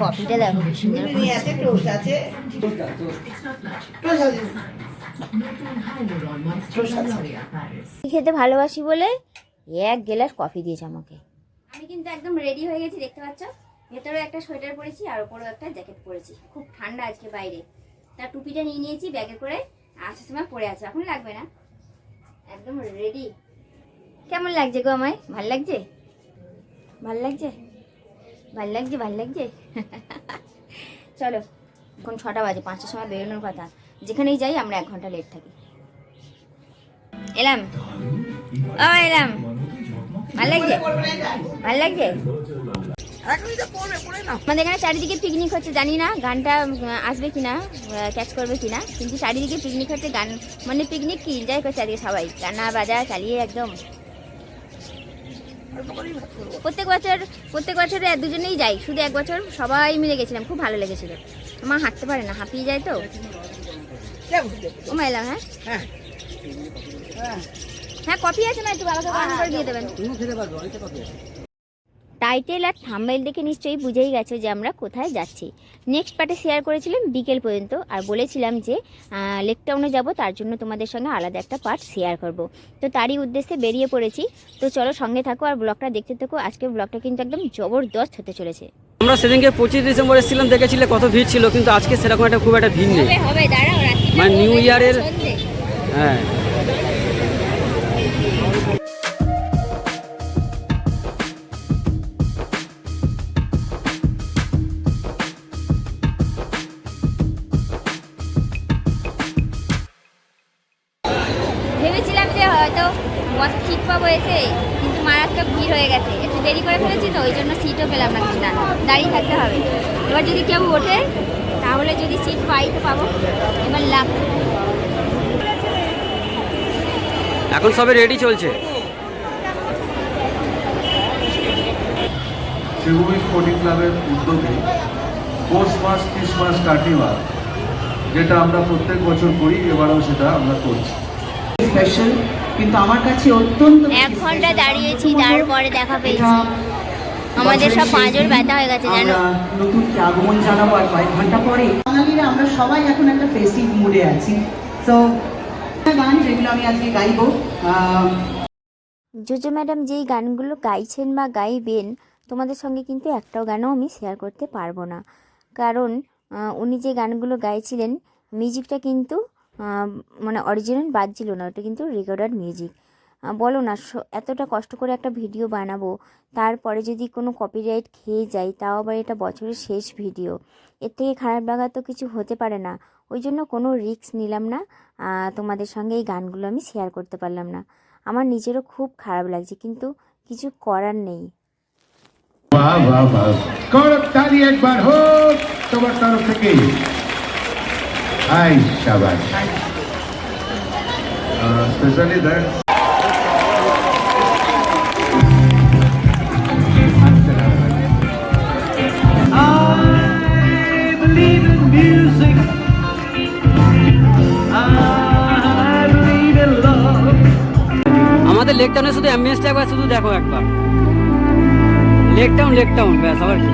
কফিটা দেখো খেতে ভালোবাসি বলে এক গ্লাস কফি দিয়েছে আমাকে। আমি কিন্তু একদম রেডি হয়ে গেছি, দেখতে পাচ্ছ? ভেতরে একটা সোয়েটার পরেছি আর উপরেও একটা জ্যাকেট পরেছি। খুব ঠান্ডা আজকে বাইরে। তার টুপিটা নিয়ে নিয়েছি ব্যাগে করে আসার সময় পরে আছে, এখন লাগবে না। একদম রেডি কেমন লাগছে গো আমায়? ভালো লাগছে? ভালো লাগছে? ভালো লাগছে ভালো লাগছে? চলো, এখন ছটা বাজে, পাঁচটার সময় বেরোনোর কথা। যেখানেই যাই, আমরা এক ঘণ্টা লেট থাকি। এলাম। ও, এলাম। ভালো লাগছে? ভালো লাগছে? আমাদের এখানে চারিদিকে পিকনিক হচ্ছে, জানি না গানটা আসবে কিনা ক্যাচ করবে কিনা। কিন্তু চারিদিকে পিকনিক হচ্ছে, গান মানে পিকনিক কি এনজয় করছে আজকে সবাই। গানা বাজা চালিয়ে একদম। প্রত্যেক বছর প্রত্যেক বছরে এক দুজনেই যাই। শুধু এক বছর সবাই মিলে গেছিলাম খুব ভালো লেগেছিল। মা হাঁটতে পারে না হাঁপিয়ে যায় তো। ও মা এলাম হ্যাঁ? হ্যাঁ। হ্যাঁ হ্যাঁ কফি আছে না একটু বাবাকে গরম করে দিয়ে দেবেন। টাইটেল আর থাম্বেল দেখে নিশ্চয়ই বুঝেই গেছো যে আমরা কোথায় যাচ্ছি। নেক্সট পার্টে শেয়ার করেছিলাম বিকেল পর্যন্ত আর বলেছিলাম যে লেক টাউনে যাব তার জন্য তোমাদের সঙ্গে আলাদা একটা পার্ট শেয়ার করব। তো তারই উদ্দেশ্যে বেরিয়ে পড়েছি। তো চলো সঙ্গে থাকো আর ব্লগটা দেখতে থাকো। আজকে ব্লগটা কিন্তু একদম জবরদস্ত হতে চলেছে। আমরা সেদিনকে পঁচিশ ডিসেম্বর এসেছিলাম দেখেছিলে কত ভিড় ছিল কিন্তু আজকে সেরকম একটা খুব একটা ভিড় নেই। মানে নিউ ইয়ারের- হ্যাঁ। এসে কিন্তু মারাত্মক ভিড় হয়ে গেছে। একটু দেরি করে ফেলেছি তো ওই জন্য সিটও পেলাম না কিছু না দাঁড়িয়ে থাকতে হবে। এবার যদি কেউ ওঠে তাহলে যদি সিট পাই তো পাবো। এবার লাভ এখন সবে রেডি চলছে। শিবভূমি স্পোর্টিং ক্লাবের উদ্যোগে পৌষ মাস ক্রিসমাস কার্নিভাল যেটা আমরা প্রত্যেক বছর করি এবারেও সেটা আমরা করছি। স্পেশাল কিন্তু আমার কাছে অত্যন্ত এক ঘণ্টা দাঁড়িয়েছি তারপরে দেখা পেয়েছি। আমাদের সব পাঁজর ব্যথা হয়ে গেছে জানো? আমরা নতুনকে আগমন জানাব আর কয়েক ঘণ্টা পরে বাঙালিরা আমরা সবাই এখন একটা ফেস্টিভ মুডে আছি। তো গান যেগুলো আমি আজকে গাইবো জোজো ম্যাডাম যেই গানগুলো গাইছেন বা গাইবেন তোমাদের সঙ্গে কিন্তু একটাও গানও আমি শেয়ার করতে পারব না। কারণ উনি যে গানগুলো গাইছিলেন মিউজিকটা কিন্তু মানে অরিজিনাল বাজছিল না, ওটা কিন্তু রেকর্ডার মিউজিক। বলো না এতটা কষ্ট করে একটা ভিডিও বানাবো, তারপরে যদি কোনো কপিরাইট খেয়ে যায়, তাও আবার এটা বছরের শেষ ভিডিও। এর থেকে খারাপ লাগা তো কিছু হতে পারে না। ওই জন্য কোনো রিস্ক নিলাম না তোমাদের সঙ্গে এই গানগুলো আমি শেয়ার করতে পারলাম না। আমার নিজেরও খুব খারাপ লাগছে, কিন্তু কিছু করার নেই। বাহ বাহ বাহ। একবার হোক, তোমার তরফ থেকে hi শাবাশ specially that I believe in music. I believe in love. আমাদের লেক টাউনে শুধু অ্যাম্বিয়েন্সটা একবার শুধু দেখো একবার লেক টাউন লেক টাউন ব্যাস আবার কি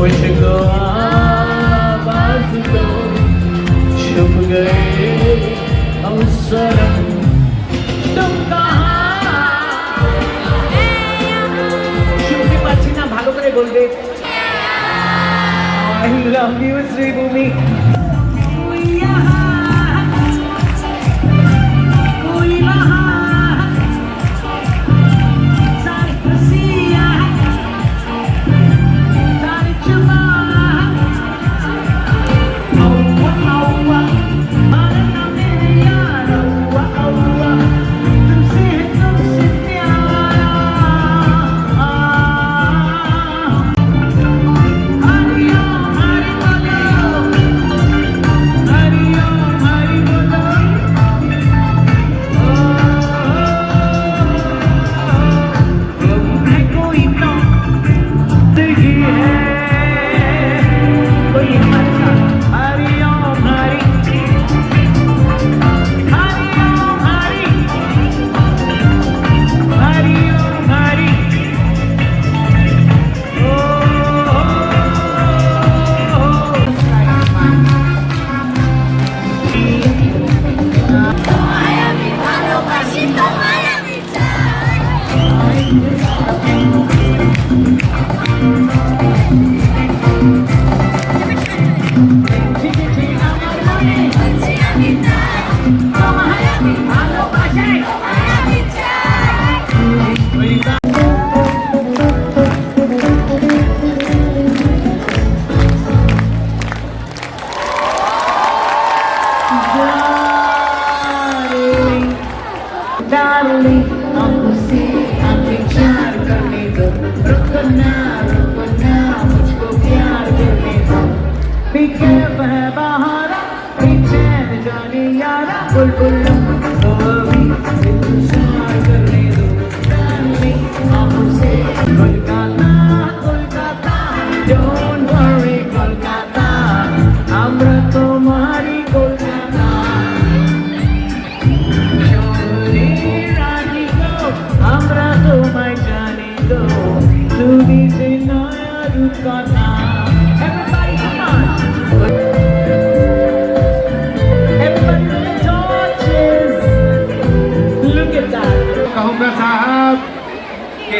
मुझ को आवाज दो। छुप गए अवसर तुम শুনতে পাচ্ছি না ভালো করে বলবে আই লাভ ইউ শ্রীভূমি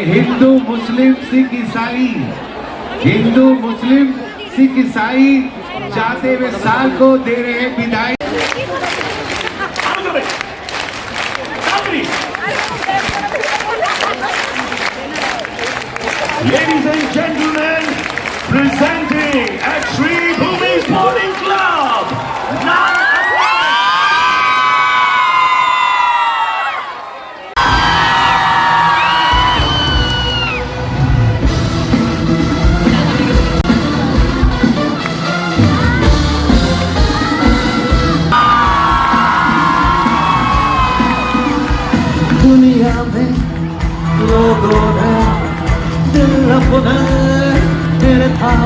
हिंदू मुस्लिम सिख ईसाई, हिंदू मुस्लिम सिख ईसाई जाते हुए साल को दे रहे हैं विदाई।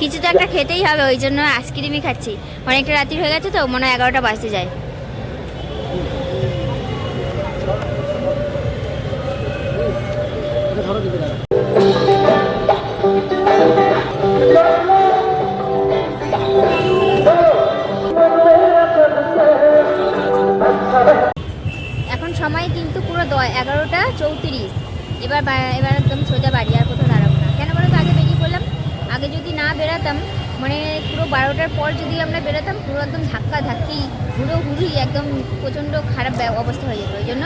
কিছু তো একটা খেতেই হবে, ওই জন্য আইসক্রিমই খাচ্ছি। অনেকটা রাত্রি হয়ে গেছে তো, মনে হয় এগারোটা বাজতে যায়। এবার এবার একদম সোজা বাড়ি আর কোথাও দাঁড়াবো না। কেন বলো তো? আগে বেরিয়ে পড়লাম আগে যদি না বেরাতাম মানে পুরো বারোটার পর যদি আমরা বেরোতাম পুরো একদম ধাক্কা ধাক্কি, হুড়ো হুড়ি, একদম প্রচণ্ড খারাপ অবস্থা হয়ে যেত। ওই জন্য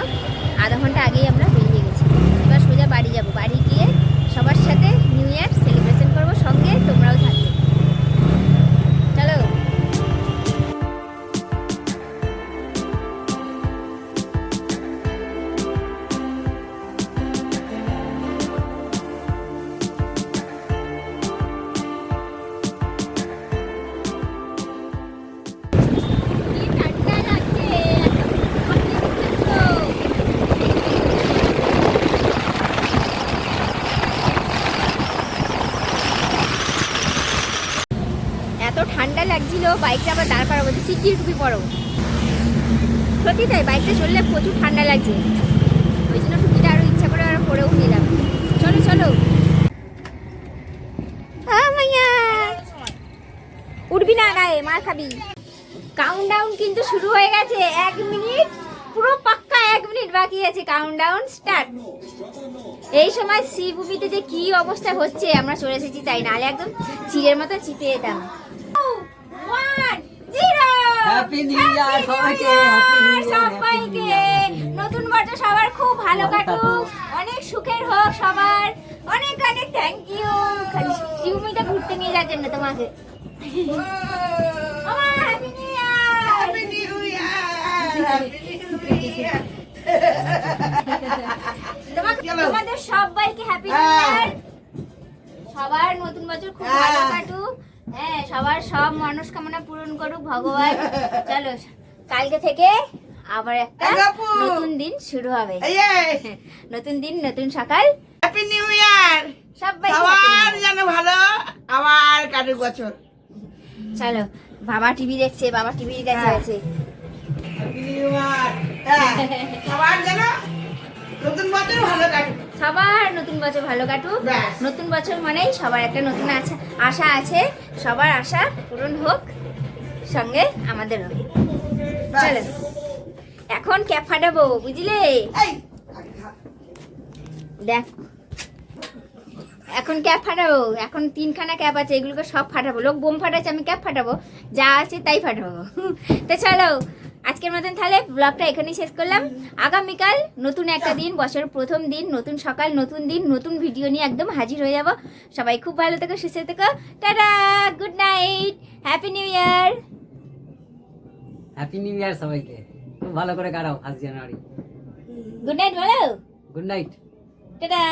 আধা ঘণ্টা আগেই আমরা বেরিয়ে গেছি। এবার সোজা বাড়ি যাব। বাড়ি গিয়ে সবার সাথে নিউ ইয়ার সেলিব্রেশন করব। সঙ্গে তোমরাও বাইকটা আবার দাঁড় করাবো বলতে সিটির টুপি পরো সত্যি তাই, বাইকটা চললে প্রচুর ঠান্ডা লাগছে। ওই জন্য টুপিটা আরও ইচ্ছা করে আরও পরেও নিলাম। চলো চলো। উঠবি না গায়ে মার খাবি। কাউন্টডাউন কিন্তু শুরু হয়ে গেছে, এক মিনিট। পুরো পাক্কা এক মিনিট বাকি আছে কাউন্টডাউন স্টার্ট এই সময় শিবভূমিতে যে কি অবস্থা হচ্ছে, আমরা চলে এসেছি তাই নাহলে একদম চিড়ের মতো চিপে যেতাম Year Happy New সবাইকে, সবাইকে। নতুন বছর সবার খুব ভালো কাটুক। অনেক সুখের হোক সবার। অনেক অনেক থ্যাংক ইউ শিবভূমিটা ঘুরতে নিয়ে যাওয়ার জন্য তোমাকে। আমার হ্যাপি নিউ ইয়ার তোমাদের সবাইকে হ্যাপি নিউ ইয়ার সবার নতুন বছর খুব ভালো কাটুক। হ্যাঁ সবার সব মনস্কামনা পূরণ করুক ভগবান। চলো কালকে থেকে আবার একটা নতুন দিন শুরু হবে। নতুন দিন নতুন সকাল। হ্যাপি নিউ ইয়ার সবাই সবার যেন ভালো আবার কাটুক বছর চলো বাবা টিভি দেখছে বাবা টিভির কাছে হ্যাঁ। আছে হ্যাপি নিউ ইয়ার সবার যেন নতুন বছর ভালো কাটুক। সবার নতুন বছর ভালো কাটুক। ব্যাস। নতুন বছর মানেই সবার একটা নতুন আশা আশা আছে। সবার আশা পূরণ হোক। সঙ্গে আমাদেরও। ব্যাস। চলো। এখন ক্যাপ ফাটাবো বুঝলে? দেখ। এখন ক্যাপ ফাটাবো। এখন তিনখানা ক্যাপ আছে এগুলোকে সব ফাটাবো। লোক বোম ফাটাচ্ছে আমি ক্যাপ ফাটাবো। যা আছে তাই ফাটাবো। তো চলো আজকের মতন তাহলে ব্লগটা এখানেই শেষ করলাম। আগামীকাল নতুন একটা দিন বছরের প্রথম দিন নতুন সকাল নতুন দিন নতুন ভিডিও নিয়ে একদম হাজির হয়ে যাব। সবাই খুব ভালো থেকো সুস্থ থেকো। Tata! Good night happy new year happy new year সবাইকে। খুব ভালো করে কাটাও ফার্স্ট জানুয়ারি গুড নাইট বলো। Good night tata!